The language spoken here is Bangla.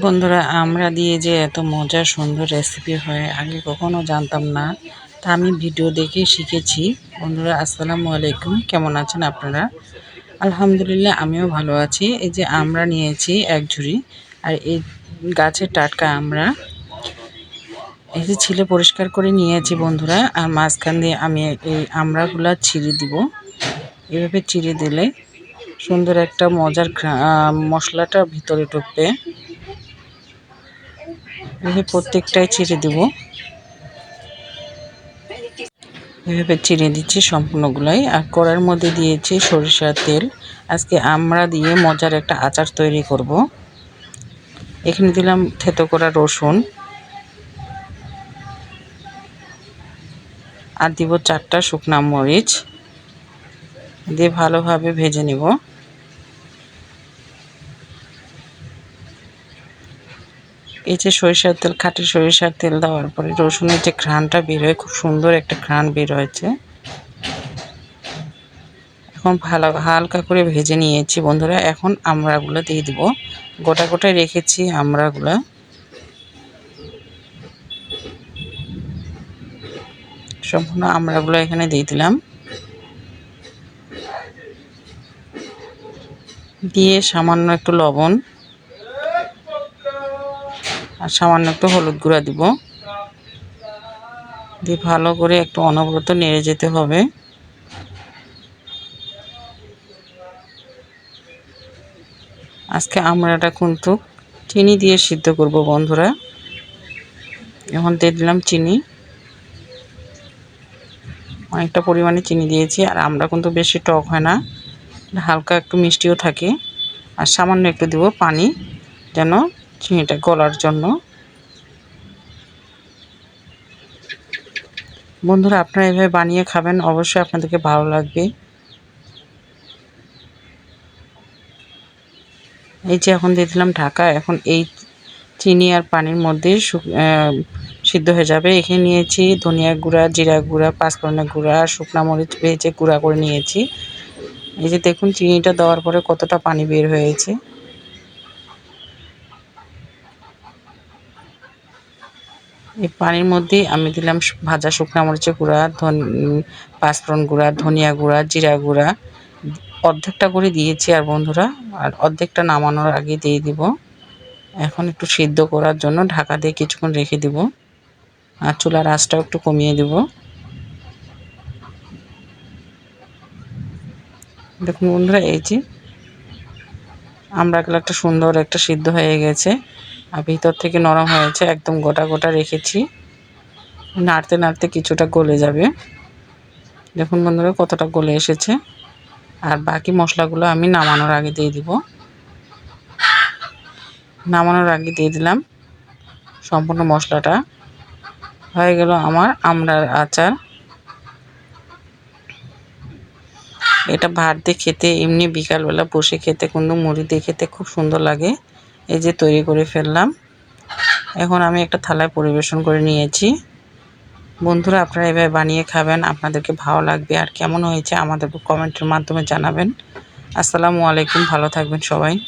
বন্ধুরা, আমরা দিয়ে যে এত মজার, সুন্দর রেসিপি হয়, আগে কখনো জানতাম না। তা আমি ভিডিও দেখে শিখেছি। বন্ধুরা, আসসালামু আলাইকুম। কেমন আছেন আপনারা? আলহামদুলিল্লাহ, আমিও ভালো আছি। এই যে আমরা নিয়েছি এক ঝুড়ি, আর এই গাছের টাটকা আমরা। এই যে ছিলে পরিষ্কার করে নিয়েছি বন্ধুরা, আর মাঝখান দিয়ে আমি এই আমড়াগুলা ছিঁড়ে দিব। এভাবে চিড়ে দিলে সুন্দর একটা মজার মশলাটা ভিতরে ঢুকবে। এভাবে প্রত্যেকটাই চিড়ে দেব। এভাবে চিড়ে দিচ্ছি সম্পূর্ণগুলাই আর কড়ার মধ্যে দিয়েছি সরিষার তেল। আজকে আমরা দিয়ে মজার একটা আচার তৈরি করব। এখানে দিলাম থেতো করা রসুন। আর দিব চারটা শুকনা মরিচ। দিয়ে ভালোভাবে ভেজে নিব। এই যে সরিষার তেল, খাঁটি সরিষার তেল দেওয়ার পরে রসুনের যে ঘ্রাণটা বের হয়, খুব সুন্দর একটা ঘ্রাণ বের হয়েছে। এখন ভালো, হালকা করে ভেজে নিয়েছি বন্ধুরা। এখন আমড়াগুলো দিয়ে দিব। গোটা গোটায় রেখেছি আমড়াগুলো সম্পূর্ণ আমড়াগুলো এখানে দিয়ে দিলাম। দিয়ে সামান্য একটু লবণ। আর সামান্য একটু হলুদ গুঁড়া দিব। দিয়ে ভালো করে একটু অনবরত নেড়ে যেতে হবে। আজকে আমরাটা কিন্তু চিনি দিয়ে সিদ্ধ করব বন্ধুরা। এখন দিয়ে দিলাম চিনি। অনেকটা পরিমাণে চিনি দিয়েছি আর আমরা কিন্তু বেশি টক হয় না। হালকা একটু মিষ্টিও থাকে। আর সামান্য একটু দেবো পানি, যেন চিনিটা গলার জন্য। বন্ধুরা, আপনারা এভাবে বানিয়ে খাবেন, অবশ্যই আপনাদেরকে ভালো লাগবে। এই যে এখন দিয়ে দিলাম ঢাকা, এখন এই চিনি আর পানির মধ্যে সিদ্ধ হয়ে যাবে। এখানে নিয়েছি ধনিয়া গুঁড়া, জিরা গুঁড়া, পাঁচফোড়নের গুঁড়া, শুকনা মরিচ ভেজে গুঁড়া করে নিয়েছি। এই যে দেখুন, চিনিটা দেওয়ার পরে কতটা পানি বের হয়েছে। এই পানির মধ্যে আমি দিলাম ভাজা শুকনা মরিচের গুঁড়া, ধন পাঁচফোড়ন গুঁড়া, ধনিয়া গুঁড়া, জিরা গুঁড়া। অর্ধেকটা করে দিয়েছি আর বন্ধুরা, আর অর্ধেকটা নামানোর আগে দিয়ে দিব। এখন একটু সিদ্ধ করার জন্য ঢাকা দিয়ে কিছুক্ষণ রেখে দিব। আর চুলার আঁচটাও একটু কমিয়ে দেব। দেখুন বন্ধুরা, এই যে আমরা গেলে একটা সুন্দর একটা সিদ্ধ হয়ে গেছে। আর ভিতর থেকে নরম হয়েছে একদম গোটা গোটা রেখেছি। নাড়তে নাড়তে কিছুটা গলে যাবে। দেখুন বন্ধুরা, কতটা গলে এসেছে। আর বাকি মশলাগুলো আমি নামানোর আগে দিয়ে দিব। নামানোর আগে দিয়ে দিলাম সম্পূর্ণ মশলাটা। হয়ে গেল আমার আমড়ার আচার। এটা ভাত দিয়ে খেতে এমনি বিকালবেলা বসে খেতে কিন্তু মুড়ি দিয়ে খেতে খুব সুন্দর লাগে। এই যে তৈরি করে ফেললাম। এখন আমি একটা থালায় পরিবেশন করে নিয়েছি। বন্ধুরা, আপনারা এভাবে বানিয়ে খাবেন, আপনাদেরকে ভালো লাগবে। আর কেমন হয়েছে আমাদেরকে কমেন্টের মাধ্যমে জানাবেন। আসসালামু আলাইকুম, ভালো থাকবেন সবাই।